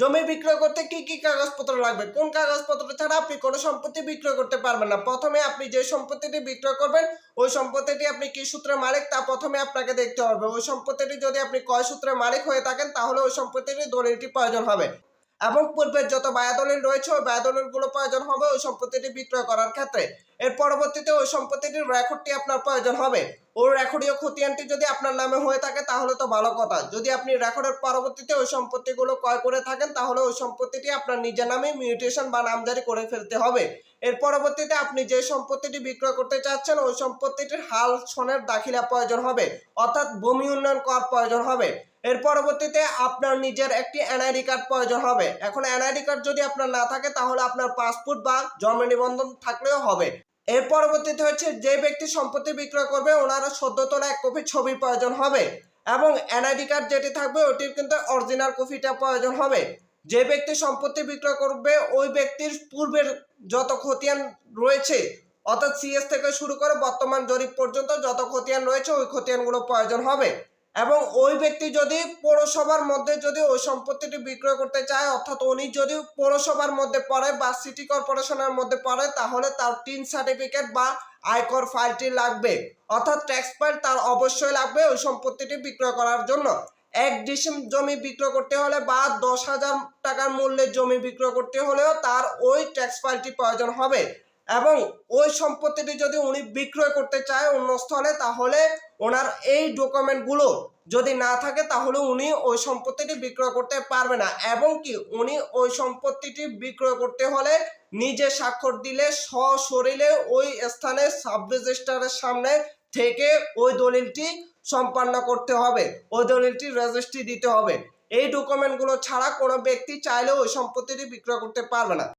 জমি বিক্রয় করতে কি কি কাগজপত্র লাগবে? কোন কাগজপত্র ছাড়া আপনি কোনো সম্পত্তি বিক্রয় করতে পারবেন না। প্রথমে আপনি যে সম্পত্তিটি বিক্রয় করবেন, ওই সম্পত্তিটি আপনি কি সূত্রে মালিক তা প্রথমে আপনাকে দেখতে হবে। ওই সম্পত্তিটি যদি আপনি কয় সূত্রে মালিক হয়ে থাকেন, তাহলে ওই সম্পত্তিটি দলিলটি প্রয়োজন হবে। এবং পূর্বের যত বায়াদলিল রয়েছে, ওই বায়াদলিলগুলো প্রয়োজন হবে ওই সম্পত্তিটি বিক্রয় করার ক্ষেত্রে। এর পরবর্তীতে ওই সম্পত্তিটির রেকর্ডটি আপনার প্রয়োজন হবে। ওই রেকর্ডীয় খতিয়ানটি যদি আপনার নামে হয়ে থাকে, তাহলে তো ভালো কথা। যদি আপনি রেকর্ডের পরবর্তীতে ওই সম্পত্তিগুলো ক্রয় করে থাকেন, তাহলে ওই সম্পত্তিটি আপনার নিজের নামে মিউটেশন বা নামজারি করে ফেলতে হবে। এর পরবর্তীতে আপনি যে সম্পত্তিটি বিক্রয় করতে চাচ্ছেন, ওই সম্পত্তিটির হাল, সনের দাখিলা প্রয়োজন হবে। অর্থাৎ ভূমি উন্নয়ন কর প্রয়োজন হবে। এর পরবর্তীতে আপনার নিজের একটি এনআইডি কার্ড প্রয়োজন হবে। এখন এনআইডি কার্ড যদি আপনার না থাকে, তাহলে আপনার পাসপোর্ট বা জন্ম নিবন্ধন থাকলেও হবে। এর পরবর্তীতে হচ্ছে যে ব্যক্তি সম্পত্তি বিক্রয় করবে ওনার সদ্য এক কপি ছবি প্রয়োজন হবে এবং এনআইডি কার্ড যেটি থাকবে, ওটির কিন্তু অরিজিনাল কপিটা প্রয়োজন হবে। যে ব্যক্তি সম্পত্তি বিক্রয় করবে, ওই ব্যক্তির পূর্বের যত খতিয়ান রয়েছে, অর্থাৎ সিএস থেকে শুরু করে বর্তমান জরিপ পর্যন্ত যত খতিয়ান রয়েছে, ওই খতিয়ানগুলো প্রয়োজন হবে। এবং ওই ব্যক্তি যদি পৌরসভার মধ্যে যদি ওই সম্পত্তিটি বিক্রয় করতে চায়, অর্থাৎ উনি যদি পৌরসভার মধ্যে পড়ে বা সিটি কর্পোরেশনের মধ্যে পড়ে, তাহলে তার টিন সার্টিফিকেট বা আয়কর ফাইলটি লাগবে। অর্থাৎ ট্যাক্স ফাইল তার অবশ্যই লাগবে ওই সম্পত্তিটি বিক্রয় করার জন্য। এক ডিসিম জমি বিক্রয় করতে হলে বা দশ হাজার টাকার মূল্যের জমি বিক্রয় করতে হলেও তার ওই ট্যাক্স ফাইলটি প্রয়োজন হবে। এবং ওই সম্পত্তিটি যদি উনি বিক্রয় করতে চায় অন্য স্থলে তাহলে ওনার এই ডকুমেন্টগুলো যদি না থাকে তাহলে উনি ওই সম্পত্তিটি বিক্রয় করতে পারবে না। এবং কি উনি ওই সম্পত্তিটি বিক্রয় করতে হলে নিজে স্বাক্ষর দিলে সশরীরে ওই স্থানে সাব রেজিস্ট্রারের সামনে থেকে ওই দলিলটি সম্পন্ন করতে হবে। ওই দলিলটি রেজিস্ট্রি দিতে হবে। এই ডকুমেন্টগুলো ছাড়া কোনো ব্যক্তি চাইলেও ওই সম্পত্তিটি বিক্রয় করতে পারবে না।